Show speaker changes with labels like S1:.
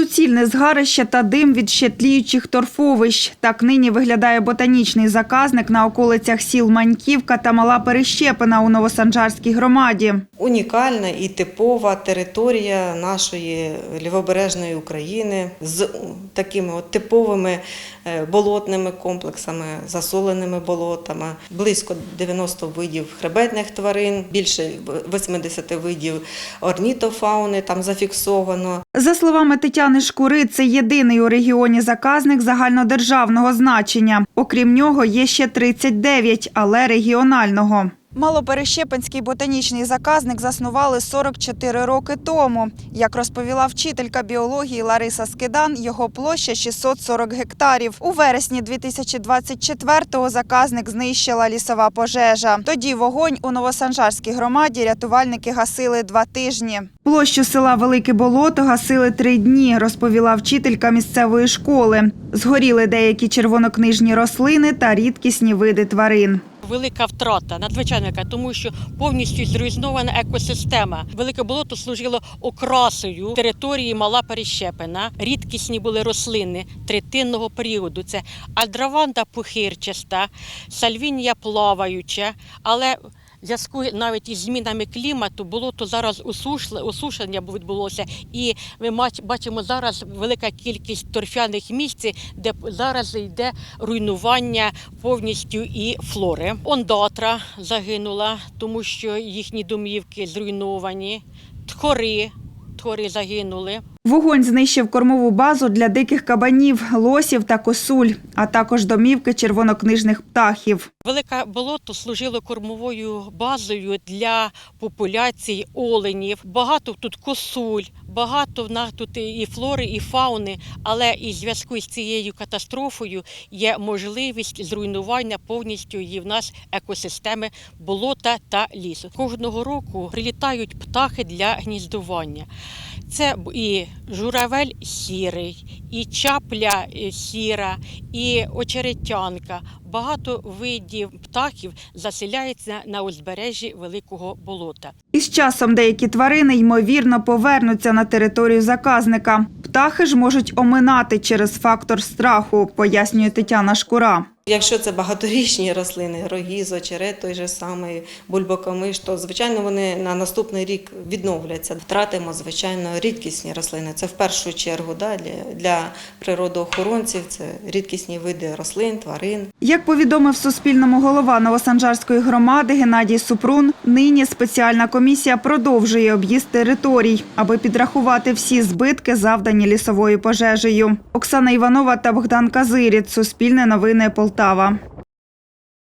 S1: Суцільне згарище та дим від ще тліючих торфовищ. Так нині виглядає ботанічний заказник на околицях сіл Маньківка та Мала Перещепина у Новосанжарській громаді.
S2: Унікальна і типова територія нашої лівобережної України з такими от типовими е, болотними комплексами, засоленими болотами, близько 90 видів хребетних тварин, більше 80 видів орнітофауни там зафіксовано.
S1: За словами Тетяни Шкури, це єдиний у регіоні заказник загальнодержавного значення. Окрім нього, є ще 39, але регіонального. Малоперещепинський ботанічний заказник заснували 44 роки тому. Як розповіла вчителька біології Лариса Скидан, його площа 640 гектарів. У вересні 2024-го заказник знищила лісова пожежа. Тоді вогонь у Новосанжарській громаді рятувальники гасили два тижні. Площу села Велике Болото гасили три дні, розповіла вчителька місцевої школи. Згоріли деякі червонокнижні рослини та рідкісні види тварин.
S3: Велика втрата, надзвичайно яка, тому що повністю зруйнована екосистема. Велике болото служило окрасою території мала перещепина. Рідкісні були рослини третинного періоду. Це альдраванда пухирчаста, сальвінія плаваюча, але в зв'язку навіть із змінами клімату болото зараз усушле, осушення відбулося, і ми бачимо зараз велика кількість торфяних місць, де зараз йде руйнування повністю і флори. Ондатра загинула, тому що їхні домівки зруйновані, тхори, тхори загинули.
S1: Вогонь знищив кормову базу для диких кабанів, лосів та косуль, а також домівки червонокнижних птахів.
S3: Велике болото служило кормовою базою для популяцій оленів. Багато тут косуль, багато в нас тут і флори, і фауни. Але і в зв'язку з цією катастрофою є можливість зруйнування повністю її в нас екосистеми болота та лісу. Кожного року прилітають птахи для гніздування. Це і журавель сірий, і чапля е, сіра, і очеретянка. Багато видів птахів заселяється на узбережжі Великого болота.
S1: Із часом деякі тварини ймовірно повернуться на територію заказника. Птахи ж можуть оминати через фактор страху, пояснює Тетяна Шкура.
S2: Якщо це багаторічні рослини, рогіз, очерет, той же самий бульбокомиш, то звичайно вони на наступний рік відновляться. Втратимо звичайно рідкісні рослини. Це в першу чергу да, для, природоохоронців. Це рідкісні види рослин, тварин.
S1: Як повідомив Суспільному голова Новосанжарської громади Геннадій Супрун, нині спеціальна комісія продовжує об'їзд територій, аби підрахувати всі збитки, завдані лісовою пожежею. Оксана Іванова та Богдан Казиріць. Суспільне новини Полтава.